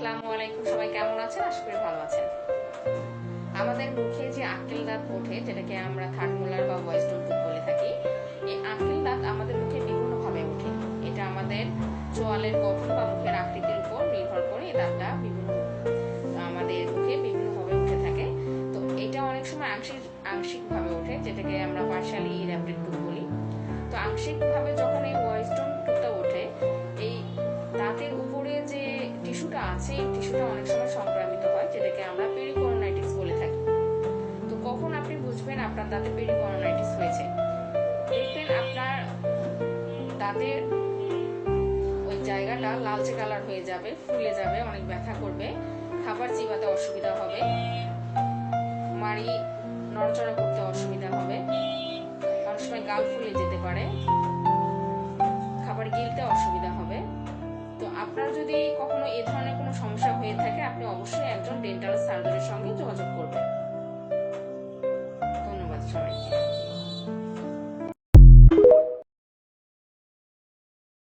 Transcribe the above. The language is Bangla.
আসসালামু আলাইকুম, সবাই কেমন আছেন? আশা করি ভালো আছেন। আমাদের মুখে যে আক্কেল দাঁত ওঠে, যেটাকে আমরা থার্ড মোলার বা ভয়েস টোন বলে থাকি, এই আক্কেল দাঁত আমাদের মুখে বিভিন্নভাবে ওঠে। এটা আমাদের চোয়ালের গঠন বা মুখের আকৃতির উপর নির্ভর করে এই দাঁতটা বিভিন্ন, আমাদের মুখে বিভিন্নভাবে উঠে থাকে। তো এটা অনেক সময় আংশিক, আংশিকভাবে ওঠে, যেটাকে আমরা পার্শালি ইরাপটেড টুথ বলি। তো আংশিকভাবে যখন আছে, এই টিস্যুটা অনেক সময় সংক্রামিত হয়, যেটাকে আমরা পেরিকরোনাইটিস বলে থাকি। তো কখন আপনি বুঝবেন আপনার দাঁতে পেরিকরোনাইটিস হয়েছে? দেখবেন আপনার দাঁতের ওই জায়গাটা লালচে কালার হয়ে যাবে, ফুলে যাবে, অনেক ব্যথা করবে, খাবার চিবাতে অসুবিধা হবে, মাড়ি নড়াচড়া করতে অসুবিধা হবে, অনেক সময় গাল ফুলে যেতে পারে। আপনার যদি কখনো এ ধরনের কোনো সমস্যা হয়ে থাকে, আপনি অবশ্যই একজন ডেন্টাল সার্জনের সঙ্গে যোগাযোগ করবেন। ধন্যবাদ সবাইকে।